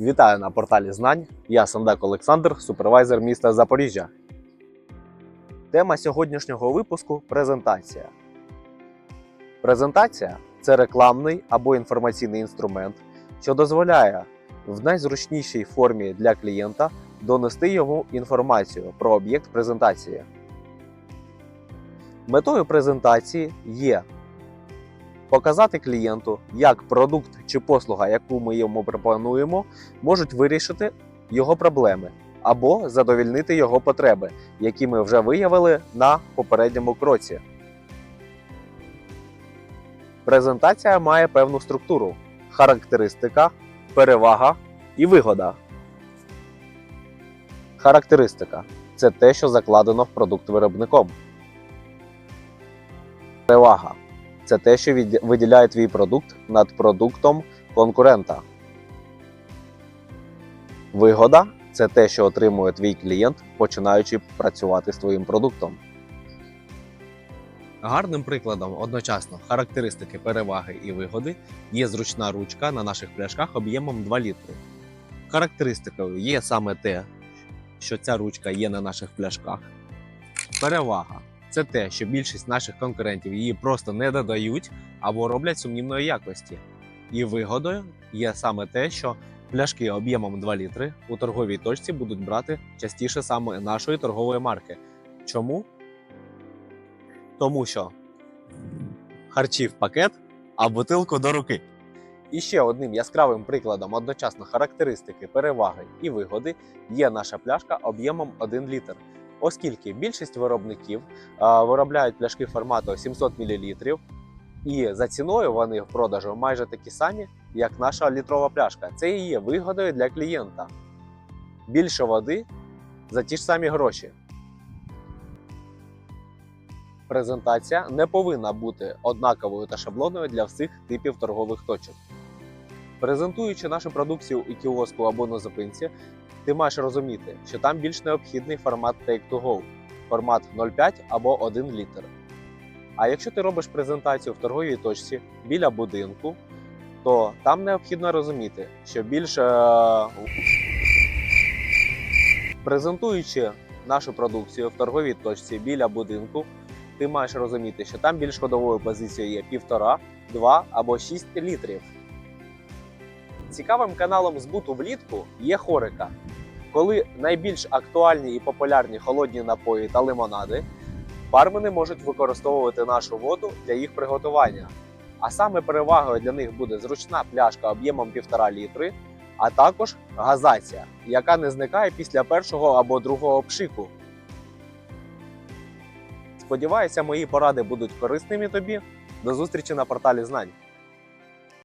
Вітаю на порталі знань. Я Сандак Олександр, супервайзер міста Запоріжжя. Тема сьогоднішнього випуску презентація. Презентація це рекламний або інформаційний інструмент, що дозволяє в найзручнішій формі для клієнта донести йому інформацію про об'єкт презентації. Метою презентації є показати клієнту, як продукт чи послуга, яку ми йому пропонуємо, можуть вирішити його проблеми або задовільнити його потреби, які ми вже виявили на попередньому кроці. Презентація має певну структуру: характеристика, перевага і вигода. Характеристика це те, що закладено в продукт виробником. Перевага це те, що виділяє твій продукт над продуктом конкурента. Вигода це те, що отримує твій клієнт, починаючи працювати з твоїм продуктом. Гарним прикладом одночасно характеристики переваги і вигоди є зручна ручка на наших пляшках об'ємом 2 літри. Характеристикою є саме те, що ця ручка є на наших пляшках. Перевага це те, що більшість наших конкурентів її просто не додають або роблять сумнівної якості. І вигодою є саме те, що пляшки об'ємом 2 літри у торговій точці будуть брати частіше саме нашої торгової марки. Чому? Тому що харчі в пакет, а бутилку до руки. І ще одним яскравим прикладом одночасно характеристики, переваги і вигоди є наша пляшка об'ємом 1 літр. Оскільки більшість виробників виробляють пляшки формату 700 мл, і за ціною вони в продажу майже такі самі, як наша літрова пляшка. Це і є вигодою для клієнта. Більше води за ті ж самі гроші. Презентація не повинна бути однаковою та шаблонною для всіх типів торгових точок. Презентуючи нашу продукцію у кіоску або на зупинці, ти маєш розуміти, що там більш необхідний формат Take-to-Go, формат 0,5 або 1 літр. А якщо ти робиш презентацію в торговій точці біля будинку, то там необхідно розуміти, що більш е, презентуючи нашу продукцію в торговій точці біля будинку, ти маєш розуміти, що там більш ходовою позицією є 1,5, 2 або 6 літрів. Цікавим каналом збуту влітку є хорика, коли найбільш актуальні і популярні холодні напої та лимонади, бармени можуть використовувати нашу воду для їх приготування. А саме перевагою для них буде зручна пляшка об'ємом 1,5 літри, а також газація, яка не зникає після першого або другого пшику. Сподіваюся, мої поради будуть корисними тобі. До зустрічі на порталі знань.